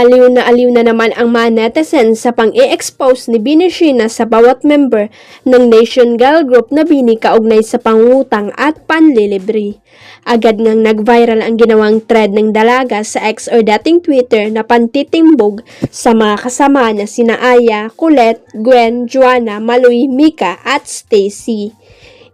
Aliw na aliw na naman ang mga netizens sa pang-i-expose ni Bini Sheena sa bawat member ng Nation Girl Group na Bini kaugnay sa pangutang at panlilibre. Agad ngang nag-viral ang ginawang thread ng dalaga sa X or dating Twitter na pantitimbog sa mga kasama na sina Aya, Colette, Gwen, Joanna, Maloy, Mika at Stacy.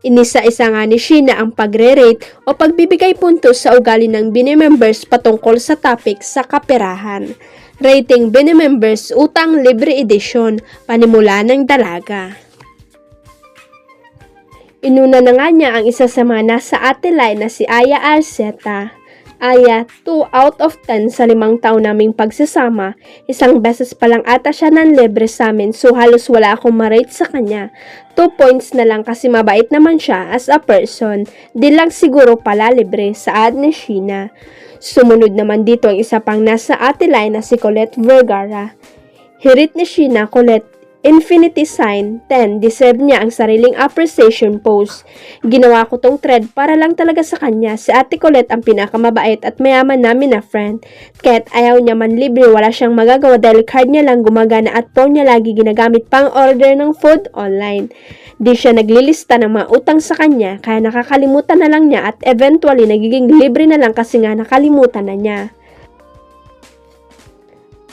Inisa-isa nga ni Sheena ang pagre-rate o pagbibigay puntos sa ugali ng Bini members patungkol sa topic sa kaperahan. Rating Bini members Utang Libre Edition, Panimula ng Dalaga. Inuna na nga niya ang isa sa mga nasa atelay na si Aya Arceta. Aya, 2 out of 10 sa limang taon naming pagsasama. Isang beses pa lang ata siya ng libre sa amin so halos wala akong marate sa kanya. 2 points na lang kasi mabait naman siya as a person. Di lang siguro pala libre sa ad ni Sheena. Sumunod naman dito ang isa pang nasa atelay na si Colette Vergara. Hirit ni Sheena, Colette, infinity sign, 10, deserve niya ang sariling appreciation pose. Ginawa ko tong thread para lang talaga sa kanya. Si Ate Colette ang pinakamabait at mayaman namin na friend. Kahit ayaw niya man libre, wala siyang magagawa dahil card niya lang gumagana at phone niya lagi ginagamit pang order ng food online. Di siya naglilista ng mga utang sa kanya, kaya nakakalimutan na lang niya at eventually nagiging libre na lang kasi nga nakalimutan na niya.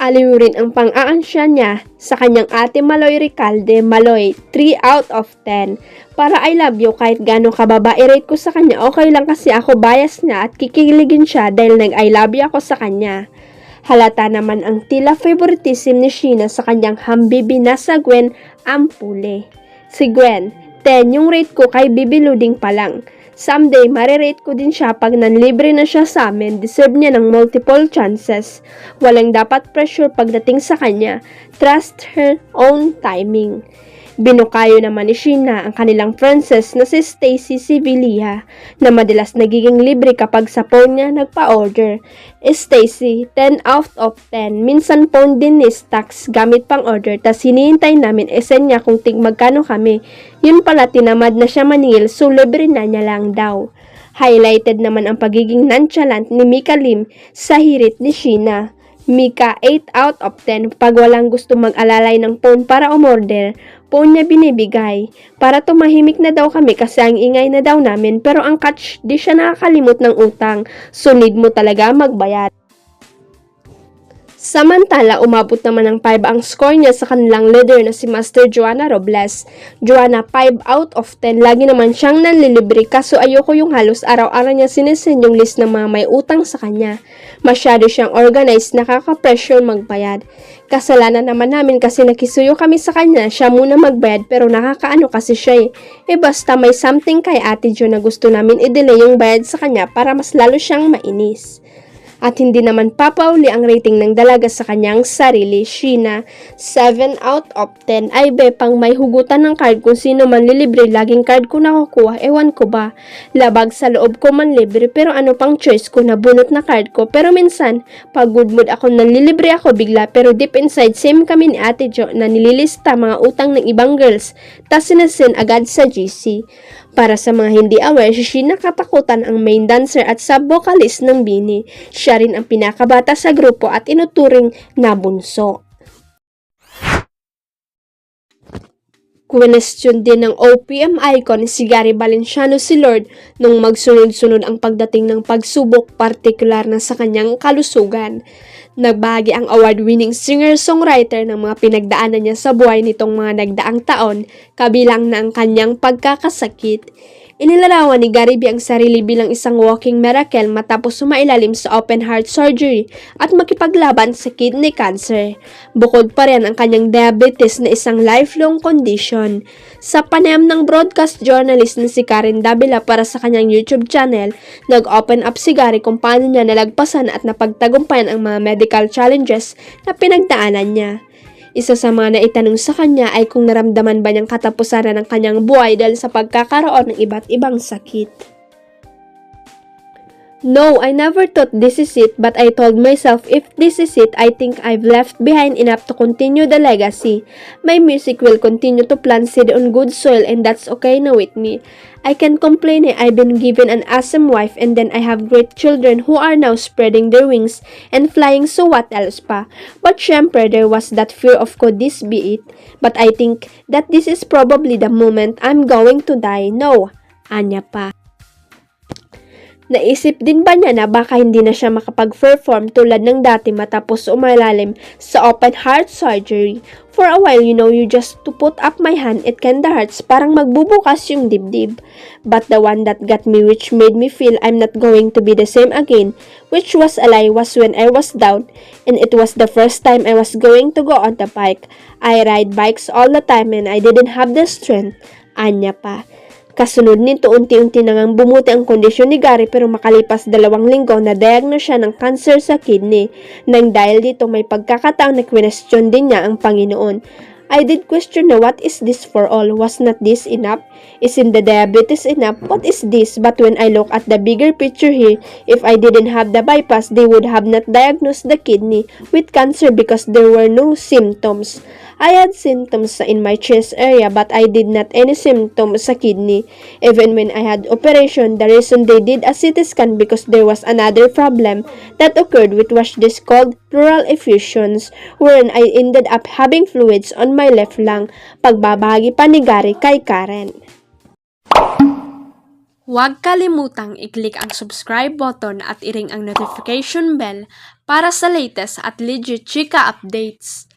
Aliw rin ang pang-aansya niya sa kanyang ate Maloy Ricalde Maloy 3 out of 10. Para I love you kahit gaano kababa i-rate ko sa kanya okay lang kasi ako bias niya at kikiligin siya dahil nag I love you ako sa kanya. Halata naman ang tila favoritism ni Sheena sa kanyang hambibi na sa Gwen Ampule. Si Gwen, 10 yung rate ko kay Bibi Luding pa lang. Someday, marirate ko din siya pag nanlibre na siya sa amin. Deserve niya ng multiple chances. Walang dapat pressure pagdating sa kanya. Trust her own timing. Binukayo naman ni Sheena ang kanilang princess na si Stacy Sibilia na madalas nagiging libre kapag sa phone niya nagpa-order. Stacy, 10 out of 10. Minsan phone din ni Stax gamit pang order tas hinihintay namin esen niya kung tig magkano kami. Yun pala tinamad na siya maningil so libre na niya lang daw. Highlighted naman ang pagiging nonchalant ni Mika Lim sa hirit ni Sheena. Mika 8 out of 10 pag walang gusto mag-alalay ng phone para umorder, phone niya binibigay. Para tumahimik na daw kami kasi ang ingay na daw namin pero ang catch di siya nakakalimot ng utang. So need mo talaga magbayad. Samantala, umabot naman ng 5 ang score niya sa kanilang leader na si Master Joanna Robles. Joanna, 5 out of 10. Lagi naman siyang nanlilibre kaso ayoko yung halos araw-araw niya sinesend yung list ng mga may utang sa kanya. Masyado siyang organized, nakaka-pressure magbayad. Kasalanan naman namin kasi nakisuyo kami sa kanya, siya muna magbayad pero nakakaano kasi siya eh. Eh basta may something kay Ate Jo na gusto namin i-delay yung bayad sa kanya para mas lalo siyang mainis at hindi naman papauli ang rating ng dalaga sa kanyang sarili. Sheena, 7 out of 10. Ay be, pang may hugutan ng card kung sino man lilibre, laging card ko nakukuha, ewan ko ba. Labag sa loob ko man libre, pero ano pang choice ko na bunot na card ko. Pero minsan, pag good mood ako nanlilibre ako bigla, pero deep inside, same kami ni Ate Jo na nililista mga utang ng ibang girls, tas sinasin agad sa GC. Para sa mga hindi aware, si Sheena katakutan ang main dancer at sub-vocalist ng Bini. Siya rin ang pinakabata sa grupo at inuturing na bunso. Question din ng OPM icon si Gary Valenciano si Lord nung magsunod-sunod ang pagdating ng pagsubok partikular na sa kanyang kalusugan. Nagbahagi ang award-winning singer-songwriter ng mga pinagdaanan niya sa buhay nitong mga nagdaang taon, kabilang na ang kanyang pagkakasakit. Inilarawan ni Gary B ang sarili bilang isang walking miracle matapos sumailalim sa open heart surgery at makipaglaban sa kidney cancer. Bukod pa rin ang kanyang diabetes na isang lifelong condition. Sa panayam ng broadcast journalist na si Karen Davila para sa kanyang YouTube channel, nag-open up si Gary kung paano niya nalagpasan at napagtagumpayan ang mga medical challenges na pinagdaanan niya. Isa sa mga naitanong sa kanya ay kung naramdaman ba niyang katapusan na ng kanyang buhay dahil sa pagkakaroon ng iba't ibang sakit. No, I never thought this is it, but I told myself if this is it, I think I've left behind enough to continue the legacy. My music will continue to plant seed on good soil and that's okay na with me. I can complain eh, I've been given an awesome wife and then I have great children who are now spreading their wings and flying so what else pa. But syempre, there was that fear of could this be it? But I think that this is probably the moment I'm going to die. No, anya pa. Naisip din ba niya na baka hindi na siya makapag-perform tulad ng dati matapos umalalim sa open heart surgery? For a while, you know, you just to put up my hand, it kinda hurts, parang magbubukas yung dibdib. But the one that got me which made me feel I'm not going to be the same again, which was a lie, was when I was down, and it was the first time I was going to go on the bike. I ride bikes all the time and I didn't have the strength. Anya pa. Kasunod nito, unti-unti na bumuti ang kondisyon ni Gary pero makalipas dalawang linggo na diagnose siya ng cancer sa kidney. Nang dahil dito may pagkakataang na question din niya ang Panginoon. I did question what is this for all? Was not this enough? Isn't the diabetes enough? What is this? But when I look at the bigger picture here, if I didn't have the bypass, they would have not diagnosed the kidney with cancer because there were no symptoms. I had symptoms in my chest area but I did not any symptoms sa kidney. Even when I had operation, the reason they did a CT scan because there was another problem that occurred which was this called pleural effusions wherein I ended up having fluids on my left lung. Pagbabahagi pa ni Gary kay Karen. Huwag kalimutang i-click ang subscribe button at i-ring ang notification bell para sa latest at legit chika updates.